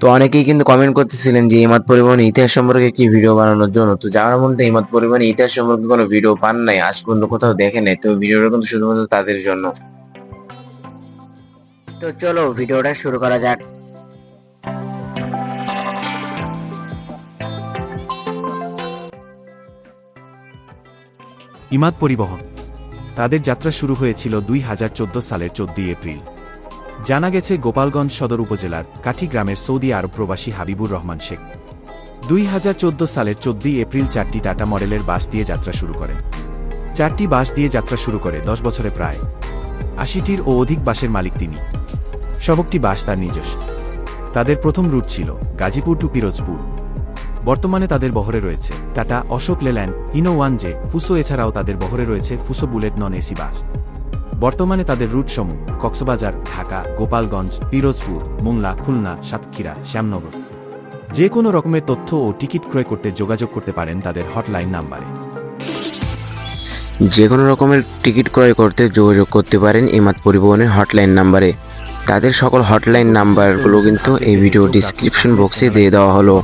তো অনেকেই কিন্তু কমেন্ট করতেছিলেন যে ইমাদ পরিবহন ইতিহাস সম্পর্কে একটি ভিডিও বানানোর জন্য। তো যারা মধ্যে ইমাদ পরিবহন ইতিহাস সম্পর্কে কোনো ভিডিও পান নাই, আজ পর্যন্ত কোথাও দেখে নাই। তো ভিডিওটা কিন্তু শুধুমাত্র তাদের জন্য। তো চলো ভিডিওটা শুরু করা যাক। ইমাদ পরিবহন। তাদের যাত্রা শুরু হয়েছিল দুই হাজার চোদ্দ সালের চোদ্দই এপ্রিল। জানা গেছে গোপালগঞ্জ সদর উপজেলার কাঠি গ্রামের সৌদি আরব প্রবাসী হাবিবুর রহমান শেখ। দুই হাজার চোদ্দ সালের চোদ্দই এপ্রিল চারটি টাটা মডেলের বাস দিয়ে যাত্রা শুরু করেন। চারটি বাস দিয়ে যাত্রা শুরু করে দশ বছরে প্রায় আশিটির ও অধিক বাসের মালিক তিনি। সবকটি বাস তার নিজস্ব। তাদের প্রথম রুট ছিল গাজীপুর টু পিরোজপুর। বর্তমানে তাদের বহরে রয়েছে Tata, Ashok Leyland Hino one J, Fuso, এছাড়াও তাদের বহরে রয়েছে ফুসো বুলেট নন এসি বাস। বর্তমানে তাদের রুট সমূহ কক্সবাজার ঢাকা গোপালগঞ্জ পিরোজপুর মোংলা খুলনা সাতক্ষীরা শ্যামনগর। যে কোনো রকমের তথ্য ও টিকিট ক্রয় করতে যোগাযোগ করতে পারেন তাদের হটলাইন নাম্বারে। যে কোনো রকমের টিকিট ক্রয় করতে যোগাযোগ করতে পারেন ইমাদ পরিবহনের হটলাইন নাম্বারে। তাদের সকল হটলাইন নাম্বারগুলো কিন্তু এই ভিডিও ডিসক্রিপশন বক্সে দিয়ে দেওয়া হলো।